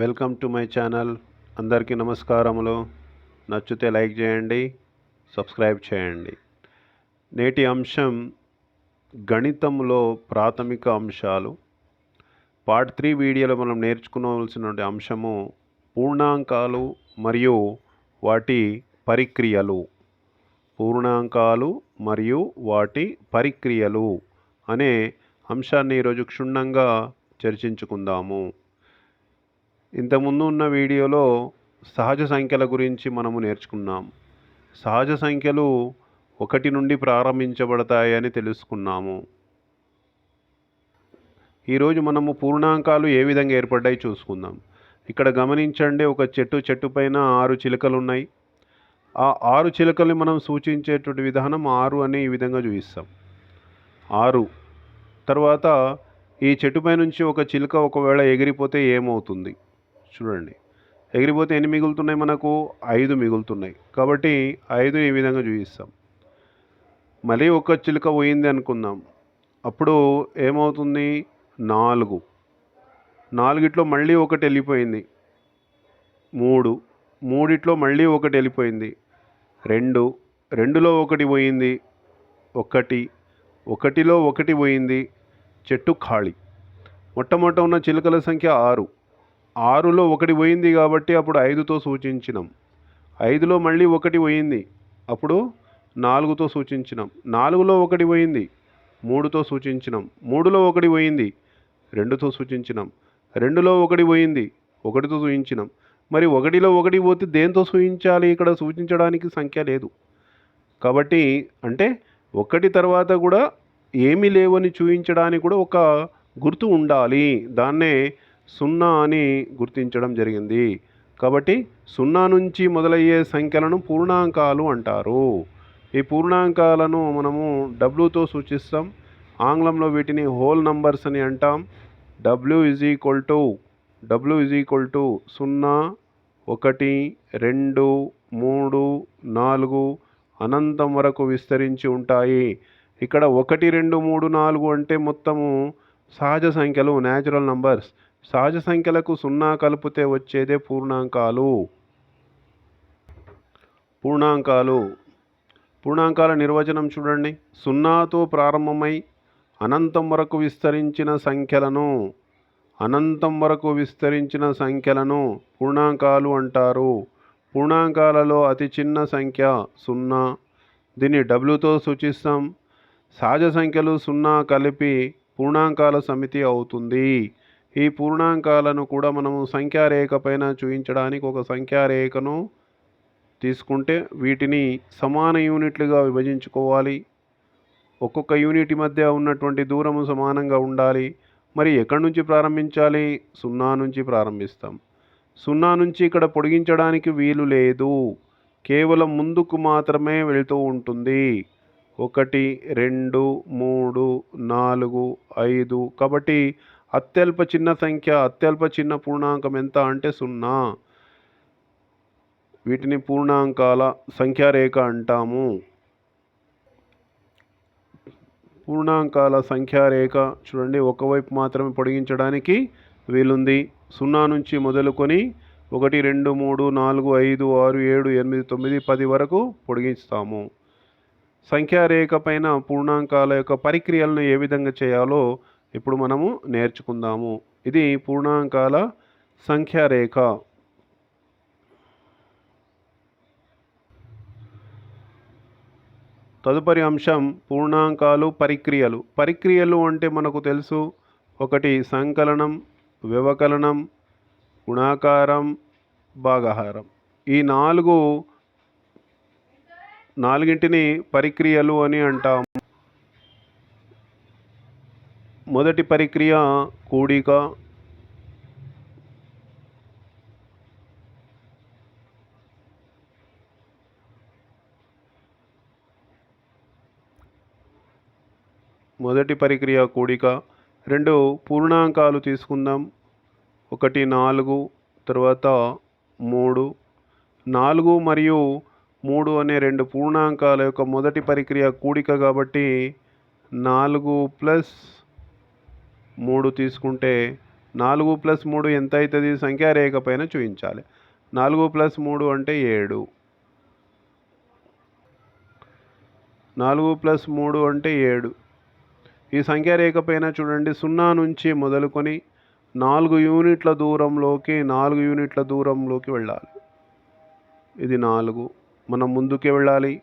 Welcome to my channel. అందరికీ నమస్కారములు. నచ్చితే లైక్ చేయండి సబ్స్క్రైబ్ చేయండి. నేటి అంశం గణితంలో ప్రాథమిక అంశాలు. పార్ట్ త్రీ వీడియోలో మనం నేర్చుకోవాల్సిన అంశము పూర్ణాంకాలు మరియు వాటి పరిక్రియలు. పూర్ణాంకాలు మరియు వాటి పరిక్రియలు అనే అంశాన్ని ఈరోజు క్షుణ్ణంగా చర్చించుకుందాము. ఇంతకుముందు ఉన్న వీడియోలో సహజ సంఖ్యల గురించి మనము నేర్చుకున్నాం. సహజ సంఖ్యలు ఒకటి నుండి ప్రారంభించబడతాయని తెలుసుకున్నాము. ఈరోజు మనము పూర్ణాంకాలు ఏ విధంగా ఏర్పడ్డాయి చూసుకుందాం. ఇక్కడ గమనించండి ఒక చెట్టు చెట్టు పైన ఆరు చిలుకలు ఉన్నాయి ఆ ఆరు చిలుకల్ని మనం సూచించేటువంటి విధానం ఆరు అని ఈ విధంగా చూపిస్తాం. ఆరు. తర్వాత ఈ చెట్టుపై నుంచి ఒక చిలుక ఒకవేళ ఎగిరిపోతే ఏమవుతుంది? చూడండి. ఎగిరిపోతే ఎన్ని మిగులుతున్నాయి మనకు? ఐదు మిగులుతున్నాయి. కాబట్టి ఐదు ఈ విధంగా చూపిస్తాం. మళ్ళీ ఒక చిలుక పోయింది అనుకుందాం. అప్పుడు ఏమవుతుంది? నాలుగు. నాలుగిట్లో మళ్ళీ ఒకటి వెళ్ళిపోయింది. మూడు. మూడిట్లో మళ్ళీ ఒకటి వెళ్ళిపోయింది. రెండు. రెండులో ఒకటి పోయింది. ఒకటి. ఒకటిలో ఒకటి పోయింది. చెట్టు ఖాళీ. మొట్టమొదట ఉన్న చిలుకల సంఖ్య ఆరు. ఆరులో ఒకటి పోయింది కాబట్టి అప్పుడు ఐదుతో సూచించినాం. ఐదులో మళ్ళీ ఒకటి పోయింది. అప్పుడు నాలుగుతో సూచించినాం. నాలుగులో ఒకటి పోయింది. మూడుతో సూచించినాం. మూడులో ఒకటి పోయింది. రెండుతో సూచించినాం. రెండులో ఒకటి పోయింది. ఒకటితో సూచించినాం. మరి ఒకటిలో ఒకటి పోతే దేంతో సూచించాలి? ఇక్కడ సూచించడానికి సంఖ్య లేదు. కాబట్టి అంటే ఒకటి తర్వాత కూడా ఏమీ లేవని చూపించడానికి కూడా ఒక గుర్తు ఉండాలి. దాన్నే సున్నా అని గుర్తించడం జరిగింది. కాబట్టి సున్నా నుంచి మొదలయ్యే సంఖ్యలను పూర్ణాంకాలు అంటారు. ఈ పూర్ణాంకాలను మనము డబ్ల్యూతో సూచిస్తాం. ఆంగ్లంలో వీటిని హోల్ నంబర్స్ అని అంటాం. W is equal to W is equal to సున్నా ఒకటి రెండు మూడు నాలుగు అనంతం వరకు విస్తరించి ఉంటాయి. ఇక్కడ ఒకటి రెండు మూడు నాలుగు అంటే మొత్తము సహజ సంఖ్యలు న్యాచురల్ నంబర్స్ సహజ సంఖ్యలకు సున్నా కలిపితే వచ్చేదే పూర్ణాంకాలు. పూర్ణాంకాలు. పూర్ణాంకాల నిర్వచనం చూడండి. సున్నాతో ప్రారంభమై అనంతం వరకు విస్తరించిన సంఖ్యలను అనంతం వరకు విస్తరించిన సంఖ్యలను పూర్ణాంకాలు అంటారు. పూర్ణాంకాలలో అతి చిన్న సంఖ్య సున్నా. దీన్ని డబ్ల్యూతో సూచిస్తాం. సహజ సంఖ్యలు సున్నా కలిపి పూర్ణాంకాల సమితి అవుతుంది. ఈ పూర్ణాంకాలను కూడా మనము సంఖ్యారేఖ పైన చూపించడానికి ఒక సంఖ్యారేఖను తీసుకుంటే వీటిని సమాన యూనిట్లుగా విభజించుకోవాలి. ఒక్కొక్క యూనిట్ మధ్య ఉన్నటువంటి దూరము సమానంగా ఉండాలి. మరి ఎక్కడి నుంచి ప్రారంభించాలి? సున్నా నుంచి ప్రారంభిస్తాం. సున్నా నుంచి ఇక్కడ పొడిగించడానికి వీలు లేదు. కేవలం ముందుకు మాత్రమే వెళుతూ ఉంటుంది. ఒకటి రెండు మూడు నాలుగు ఐదు. కాబట్టి అత్యల్ప చిన్న సంఖ్య అత్యల్ప చిన్న పూర్ణాంకం ఎంత అంటే సున్నా. వీటిని పూర్ణాంకాల సంఖ్యారేఖ అంటాము. పూర్ణాంకాల సంఖ్యారేఖ చూడండి ఒకవైపు మాత్రమే పొడిగించడానికి వీలుంది. సున్నా నుంచి మొదలుకొని ఒకటి రెండు మూడు నాలుగు ఐదు ఆరు ఏడు ఎనిమిది తొమ్మిది పది వరకు పొడిగిస్తాము. సంఖ్యారేఖ పైన పూర్ణాంకాల యొక్క పరిక్రియలను ఏ విధంగా చేయాలో ఇప్పుడు మనము నేర్చుకుందాము. ఇది పూర్ణాంకాల సంఖ్యారేఖ తదుపరి అంశం పూర్ణాంకాలు పరిక్రియలు. పరిక్రియలు అంటే మనకు తెలుసు ఒకటి సంకలనం వ్యవకలనం గుణాకారం భాగాహారం. ఈ నాలుగు నాలుగింటిని పరిక్రియలు అని అంటాం. మొదటి పరిక్రియ కూడిక. మొదటి పరిక్రియ కూడిక. రెండు పూర్ణాంకాలు తీసుకుందాం. ఒకటి నాలుగు తర్వాత మూడు. నాలుగు మరియు మూడు అనే రెండు పూర్ణాంకాల యొక్క మొదటి పరిక్రియ కూడిక కాబట్టి నాలుగు ప్లస్ మూడు తీసుకుంటే నాలుగు ప్లస్ మూడు ఎంత అవుతుంది? సంఖ్యారేఖ పైన చూపించాలి. నాలుగు ప్లస్ మూడు అంటే ఏడు. నాలుగు ప్లస్ మూడు అంటే ఏడు. ఈ సంఖ్యారేఖ పైన చూడండి. సున్నా నుంచి మొదలుకొని నాలుగు యూనిట్ల దూరంలోకి నాలుగు యూనిట్ల దూరంలోకి వెళ్ళాలి. ఇది నాలుగు. మనం ముందుకే వెళ్ళాలి.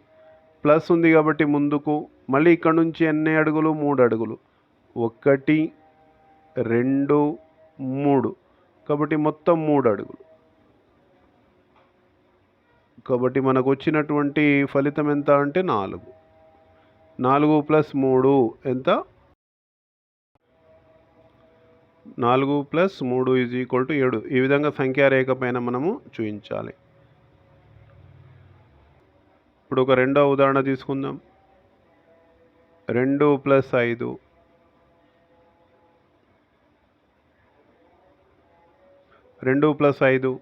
ప్లస్ ఉంది కాబట్టి ముందుకు. మళ్ళీ ఇక్కడ నుంచి ఎన్ని అడుగులు? మూడు అడుగులు. ఒకటి రెండు మూడు. కాబట్టి మొత్తం మూడు అడుగులు. కాబట్టి మనకు వచ్చినటువంటి ఫలితం ఎంత అంటే నాలుగు. నాలుగు ప్లస్ మూడు ఎంత? నాలుగు ప్లస్ మూడు ఈజ్ ఈక్వల్ టు ఏడు. ఈ విధంగా సంఖ్యారేఖ పైన మనము చూపించాలి ఇప్పుడు ఒక రెండో ఉదాహరణ తీసుకుందాం. రెండు ప్లస్ ఐదు. రెండు ప్లస్ ఐదు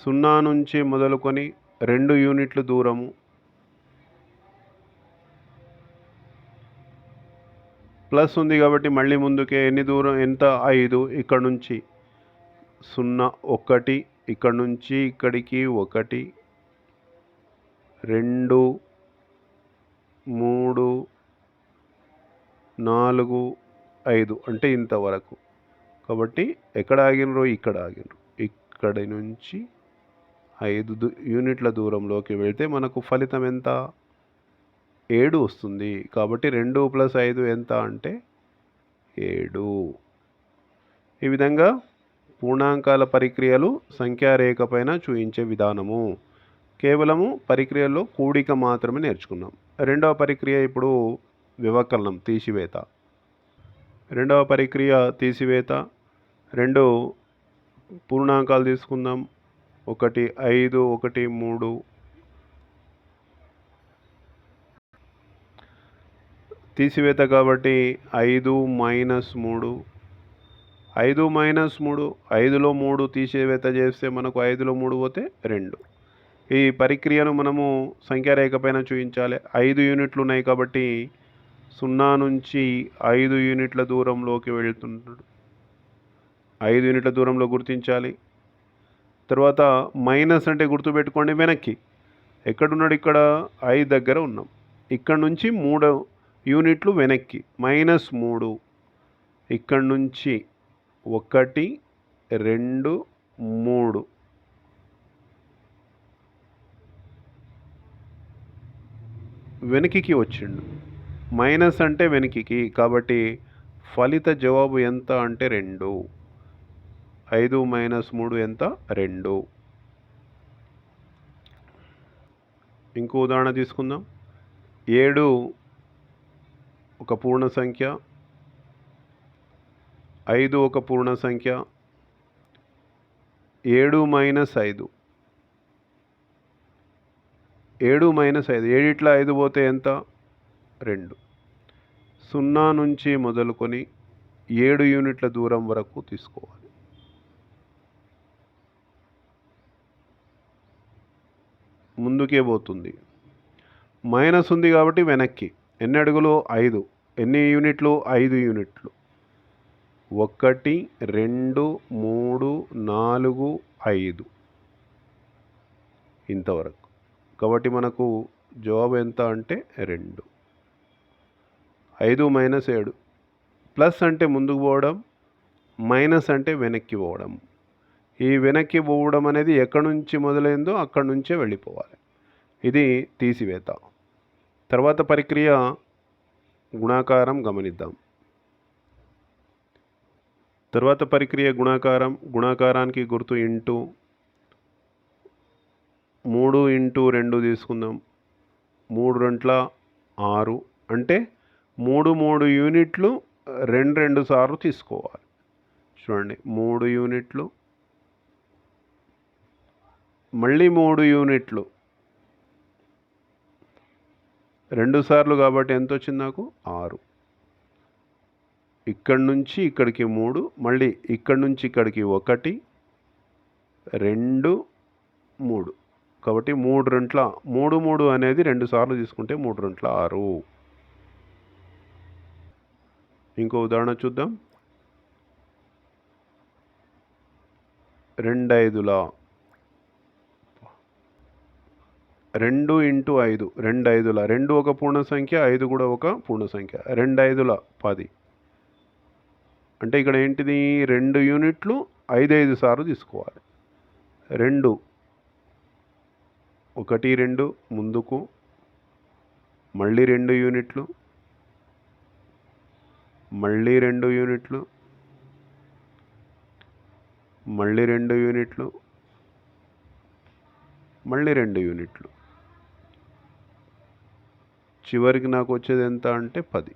సున్నా నుంచి మొదలుకొని రెండు యూనిట్లు దూరము. ప్లస్ ఉంది కాబట్టి మళ్ళీ ముందుకే ఎన్ని దూరం ఎంత? ఐదు. ఇక్కడ నుంచి సున్నా ఒకటి ఇక్కడ నుంచి ఇక్కడికి ఒకటి రెండు మూడు నాలుగు ఐదు. అంటే ఇంతవరకు. కాబట్టి ఎక్కడ ఆగినరు ఇక్కడ ఆగినరు. ఇక్కడి నుంచి ఐదు యూనిట్ల దూరంలోకి వెళ్తే మనకు ఫలితం ఎంత? ఏడు వస్తుంది. కాబట్టి రెండు ప్లస్ ఐదు ఎంత అంటే ఏడు. ఈ విధంగా పూర్ణాంకాల పరిక్రియలు సంఖ్యారేఖ పైన చూయించే విధానము. కేవలము పరిక్రియలో కూడిక మాత్రమే నేర్చుకున్నాం. రెండవ పరిక్రియ ఇప్పుడు వ్యవకలనం తీసివేత. రెండవ పరిక్రియ తీసివేత. రెండు పూర్ణాంకాలు తీసుకుందాం. ఒకటి ఐదు ఒకటి మూడు. తీసివేత కాబట్టి ఐదు మైనస్ మూడు. ఐదు మైనస్ మూడు ఐదులో మూడు తీసివేత చేస్తే మనకు ఐదులో మూడు పోతే రెండు. ఈ ప్రక్రియను మనము సంఖ్యారేఖ పైన చూపించాలి ఐదు యూనిట్లు ఉన్నాయి కాబట్టి సున్నా నుంచి ఐదు యూనిట్ల దూరంలోకి వెళ్తున్నాడు ఐదు యూనిట్ల దూరంలో గుర్తించాలి. తర్వాత మైనస్ అంటే గుర్తుపెట్టుకోండి వెనక్కి. ఎక్కడున్నాడు ఇక్కడ? ఐదు దగ్గర ఉన్నాం. ఇక్కడ నుంచి మూడు యూనిట్లు వెనక్కి. మైనస్ మూడు. ఇక్కడ నుంచి ఒకటి రెండు మూడు. వెనక్కి వచ్చిండు. మైనస్ అంటే వెనక్కి. కాబట్టి ఫలిత జవాబు ఎంత అంటే రెండు. ఐదు మైనస్ మూడు ఎంత? రెండు. ఇంకో ఉదాహరణ తీసుకుందాం. ఏడు ఒక పూర్ణ సంఖ్య ఐదు ఒక పూర్ణ సంఖ్య ఏడు మైనస్ ఐదు. ఏడు మైనస్ ఐదు. ఏడిట్ల ఐదు పోతే ఎంత? రెండు. సున్నా నుంచి మొదలుకొని ఏడు యూనిట్ల దూరం వరకు తీసుకోవాలి. ముందుకే పోతుంది. మైనస్ ఉంది కాబట్టి వెనక్కి. ఎన్ని అడుగులు? ఐదు. ఎన్ని యూనిట్లు? ఐదు యూనిట్లు. ఒకటి రెండు మూడు నాలుగు ఐదు. ఇంతవరకు. కాబట్టి మనకు జవాబు ఎంత అంటే రెండు. ఐదు మైనస్ ఏడు. ప్లస్ అంటే ముందుకు పోవడం. మైనస్ అంటే వెనక్కి పోవడం. ఈ వెనక్కి పోవడం అనేది ఎక్కడి నుంచి మొదలైందో అక్కడి నుంచే వెళ్ళిపోవాలి. ఇది తీసివేత. తర్వాత ప్రక్రియ గుణాకారం గమనిద్దాం. తర్వాత ప్రక్రియ గుణాకారం గుణాకారానికి గుర్తు ఇంటూ మూడు ఇంటూ రెండు తీసుకుందాం. మూడు రెంట్ల ఆరు అంటే మూడు మూడు యూనిట్లు రెండు రెండు సార్లు తీసుకోవాలి. చూడండి మూడు యూనిట్లు మళ్ళీ మూడు యూనిట్లు. రెండు సార్లు కాబట్టి ఎంత వచ్చింది నాకు? ఆరు. ఇక్కడి నుంచి ఇక్కడికి మూడు మళ్ళీ ఇక్కడి నుంచి ఇక్కడికి ఒకటి రెండు మూడు. కాబట్టి మూడు రెంట్ల మూడు మూడు అనేది రెండు సార్లు తీసుకుంటే మూడు రెంట్ల ఆరు. ఇంకో ఉదాహరణ చూద్దాం. రెండైదుల. రెండు ఇంటూ ఐదు రెండు ఐదుల. రెండు ఒక పూర్ణ సంఖ్య ఐదు కూడా ఒక పూర్ణ సంఖ్య రెండు ఐదుల పది. అంటే ఇక్కడ ఏంటిది? రెండు యూనిట్లు ఐదు ఐదు సార్లు తీసుకోవాలి. రెండు ఒకటి రెండు ముందుకు మళ్ళీ రెండు యూనిట్లు మళ్ళీ రెండు యూనిట్లు మళ్ళీ రెండు యూనిట్లు మళ్ళీ రెండు యూనిట్లు. చివరికి నాకు వచ్చేది ఎంత అంటే పది.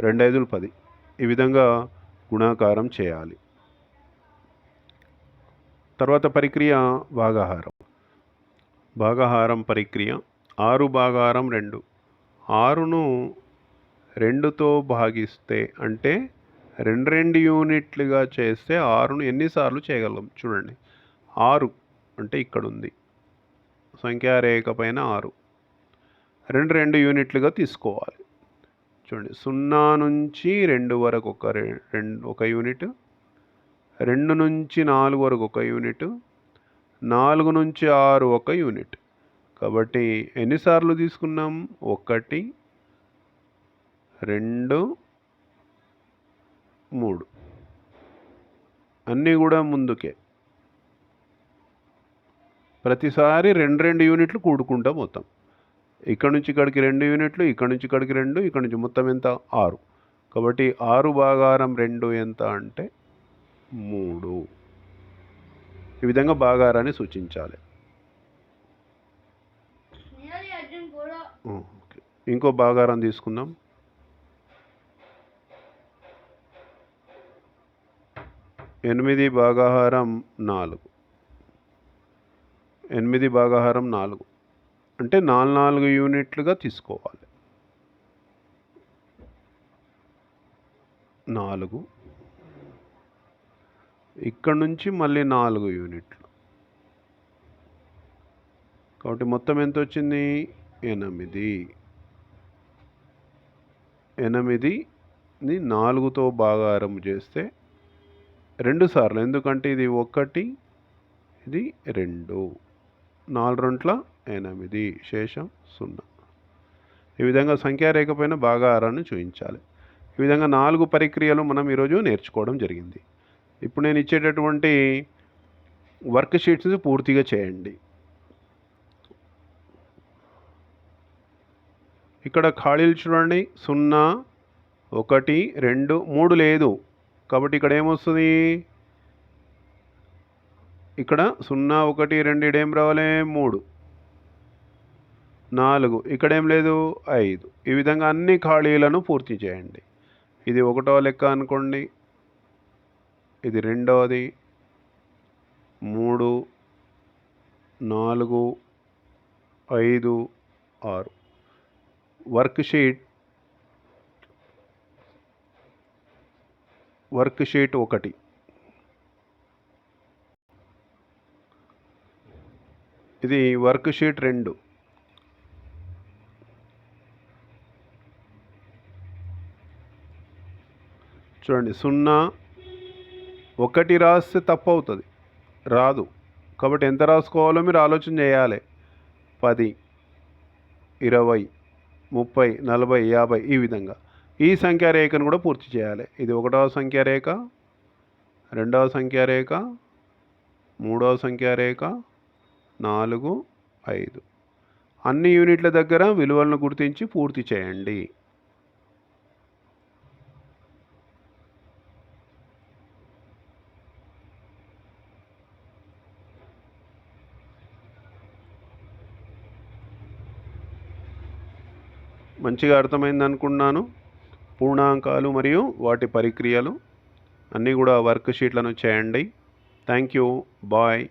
రెండు ఐదులు పది. ఈ విధంగా గుణాకారం చేయాలి. తర్వాత పరిక్రియ భాగాహారం. భాగాహారం పరిక్రియ. ఆరు భాగాహారం రెండు. ఆరును రెండుతో భాగిస్తే అంటే రెండు రెండు యూనిట్లుగా చేస్తే ఆరును ఎన్నిసార్లు చేయగలం? చూడండి. ఆరు అంటే ఇక్కడ ఉంది సంఖ్యారేఖ పైన ఆరు. రెండు రెండు యూనిట్లుగా తీసుకోవాలి. చూడండి సున్నా నుంచి రెండు వరకు ఒక రెండు ఒక యూనిట్ రెండు నుంచి నాలుగు వరకు ఒక యూనిట్ నాలుగు నుంచి ఆరు ఒక యూనిట్. కాబట్టి ఎన్నిసార్లు తీసుకున్నాం? ఒకటి రెండు మూడు. అన్నీ కూడా ముందుకే. ప్రతిసారి రెండు రెండు యూనిట్లు కూడుకుంటా మొత్తం ఇక్కడ నుంచి ఇక్కడికి రెండు యూనిట్లు ఇక్కడ నుంచి ఇక్కడికి రెండు ఇక్కడ నుంచి మొత్తం ఎంత? ఆరు. కాబట్టి ఆరు భాగారం రెండు ఎంత అంటే మూడు. ఈ విధంగా భాగారాన్ని సూచించాలి. ఓకే. ఇంకో భాగారం తీసుకుందాం. ఎనిమిది భాగాహారం నాలుగు. ఎనిమిది భాగాహారం నాలుగు. అంటే నాలుగు నాలుగు యూనిట్లుగా తీసుకోవాలి. నాలుగు. ఇక్కడ నుంచి మళ్ళీ నాలుగు యూనిట్లు. కాబట్టి మొత్తం ఎంత వచ్చింది? ఎనిమిది. ఎనిమిదిని నాలుగుతో భాగారం చేస్తే రెండు సార్లు. ఎందుకంటే ఇది ఒకటి ఇది రెండు. నాలుగు రెంట్ల ఎనిమిది. శేషం సున్నా. ఈ విధంగా సంఖ్యారేఖ పైన భాగాహారాన్ని చూపించాలి. ఈ విధంగా నాలుగు ప్రక్రియలు మనం ఈరోజు నేర్చుకోవడం జరిగింది. ఇప్పుడు నేను ఇచ్చేటటువంటి వర్క్ షీట్స్ పూర్తిగా చేయండి. ఇక్కడ ఖాళీలు చూడండి. సున్నా ఒకటి రెండు మూడు లేదు. కాబట్టి ఇక్కడ ఏమొస్తుంది? ఇక్కడ సున్నా ఒకటి రెండు ఇడేం రావాలి? మూడు. నాలుగు. ఇక్కడేం లేదు? ఐదు. ఈ విధంగా అన్ని ఖాళీలను పూర్తి చేయండి. ఇది ఒకటో లెక్క అనుకోండి. ఇది రెండవది మూడు నాలుగు ఐదు ఆరు. వర్క్ షీట్ వర్క్ షీట్ ఒకటి. ఇది వర్క్ షీట్ రెండు. చూడండి సున్నా ఒకటి రాస్తే తప్పు అవుతుంది రాదు. కాబట్టి ఎంత రాసుకోవాలో మీరు ఆలోచన చేయాలి. పది ఇరవై ముప్పై నలభై యాభై ఈ విధంగా. ఈ సంఖ్యారేఖను కూడా పూర్తి చేయాలి. ఇది ఒకటవ సంఖ్యారేఖ రెండవ సంఖ్యారేఖ మూడవ సంఖ్యారేఖ నాలుగు ఐదు. అన్ని యూనిట్ల దగ్గర విలువలను గుర్తించి పూర్తి చేయండి. మంచిగా అర్థమైంది అనుకున్నాను. పూర్ణాంకాలు మరియు వాటి పరిక్రియలు అన్నీ కూడా వర్క్ షీట్లను చేయండి. Thank you. బాయ్.